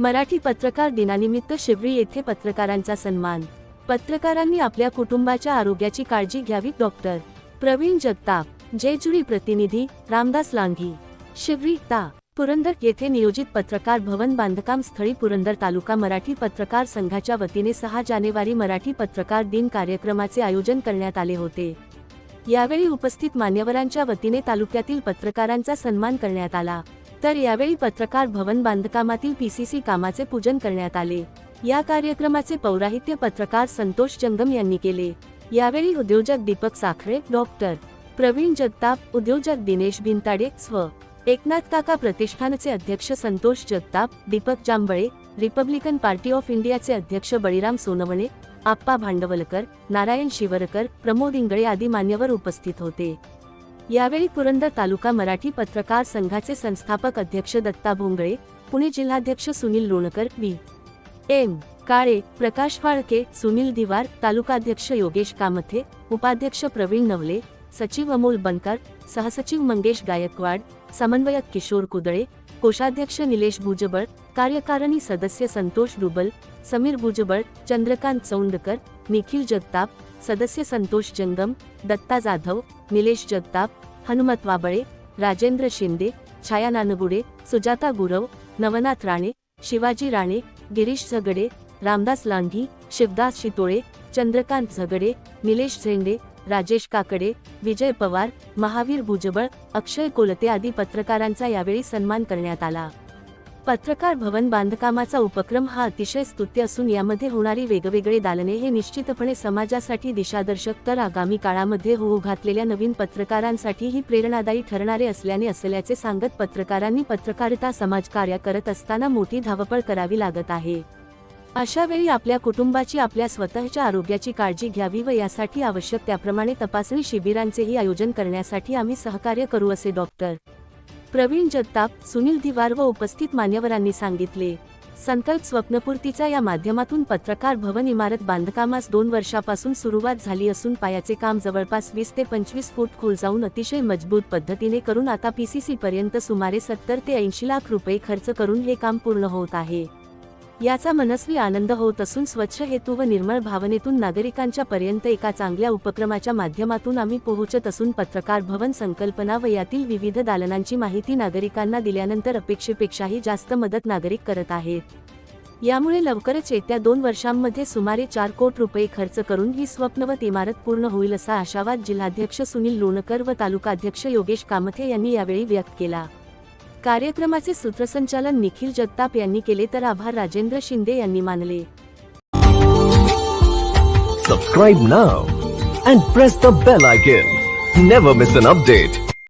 मराठी पत्रकार दिनानिमित्त शिवरी येथे पत्रकारांचा सन्मान. पत्रकारांनी आपल्या कुटुंबाच्या आरोग्याची काळजी घ्यावी डॉक्टर प्रवीण जगताप जेजुरी प्रतिनिधी रामदास लांघी शिवरी ता पुरंदर येथे नियोजित पत्रकार भवन बांधकाम स्थळी पुरंदर तालुका मराठी पत्रकार संघाच्या वतीने सहा जानेवारी मराठी पत्रकार दिन कार्यक्रमाचे आयोजन करण्यात आले होते. यावेळी उपस्थित मान्यवरांच्या वतीने तालुक्यातील पत्रकारांचा सन्मान करण्यात आला. तर यावेळी पत्रकार भवन बांधकामातील पीसीसी कामाचे पूजन करण्यात आले. या कार्यक्रमाचे पौराहित्य पत्रकार संतोष जंगम यांनी केले. यावेळी उद्योजक दीपक साखरे डॉक्टर प्रवीण जगताप उद्योजक दिनेश भिंताडे स्व. एकनाथ काका प्रतिष्ठानचे अध्यक्ष Santosh Jagtap Deepak Jambhale Republican party of इंडियाचे अध्यक्ष बळीराम सोनवणे आप्पा भांडवलकर नारायण शिवरकर प्रमोद इंगळे आदी मान्यवर उपस्थित होते. यावेळी पुरंदर तालुका मराठी पत्रकार संघाचे संस्थापक अध्यक्ष दत्ता भोंगळे पुणे जिल्हाध्यक्ष सुनील लोणकर बी. एम. काळे प्रकाश फाळके सुनील दिवार तालुकाध्यक्ष योगेश कामथे उपाध्यक्ष प्रवीण नवले सचिव अमोल बनकर सहसचिव मंगेश गायकवाड समन्वयक किशोर कुदळे कोषाध्यक्ष निलेश भुजबळ कार्यकारिणी सदस्य संतोष रुबल समीर भुजबळ चंद्रकांत चौंडकर निखिल जगताप सदस्य संतोष जंगम दत्ता जाधव निलेश जगताप हनुमत वाबळे राजेंद्र शिंदे छाया नानगुडे सुजाता गुरव नवनाथ राणे शिवाजी राणे गिरीश झगडे रामदास लांघी शिवदास शितोळे चंद्रकांत झगडे निलेश झेंडे राजेश काकडे विजय पवार महावीर भुजबळ अक्षय कोलते आदी पत्रकारांचा यावेळी सन्मान करण्यात आला. पत्रकार भवन बांधकामाचा उपक्रम हा अतिशय स्तुत्य असून यामध्ये होणारी वेगवेगळे दालने हे निश्चितपणे समाजासाठी दिशादर्शक तर आगामी काळामध्ये होऊ घातलेल्या नवीन पत्रकारांसाठीही प्रेरणादायी ठरणारे असल्याने असल्याचे सांगत पत्रकारांनी पत्रकारिता समाजकार्य करत असताना मोठी धावपळ करावी लागत आहे. अशा वेळी आपल्या कुटुंबाची आपल्या स्वतःच्या आरोग्याची काळजी घ्यावी व यासाठी आवश्यक त्याप्रमाणे तपासणी शिबिरांचेही आयोजन करण्यासाठी आम्ही सहकार्य करू असे डॉक्टर प्रवीण जगताप सुनील दिवार व उपस्थित मान्यवरांनी सांगितले. संकल्प स्वप्नपूर्तीच्या या माध्यमातून पत्रकार भवन इमारत बांधकामास दोन वर्षापासून सुरुवात झाली असून पायाचे काम जवळपास वीस ते पंचवीस फूट खोल जाऊन अतिशय मजबूत पद्धतीने करून आता पीसीसी पर्यंत सुमारे सत्तर ते ऐंशी लाख रुपये खर्च करून हे काम पूर्ण होत आहे. याचा मनस्वी आनंद होत असून स्वच्छ हेतू व निर्मळ भावनेतून नागरिकांच्या पर्यंत एका चांगल्या उपक्रमाच्या माध्यमातून आम्ही पोहोचत असून पत्रकार भवन संकल्पना व यातील विविध दालनांची माहिती नागरिकांना दिल्यानंतर अपेक्षेपेक्षाही जास्त मदत नागरिक करत आहेत. यामुळे लवकरच येत्या दोन वर्षांमध्ये सुमारे चार कोट रुपये खर्च करून ही स्वप्नवत इमारत पूर्ण होईल असा आशावाद जिल्हाध्यक्ष सुनील लोणकर व तालुकाध्यक्ष योगेश कामथे यांनी यावेळी व्यक्त केला. कार्यक्रमाचे सूत्रसंचालन निखिल जगताप यांनी केले तर आभार राजेंद्र शिंदे यांनी मानले. Subscribe now and press the bell icon never miss an update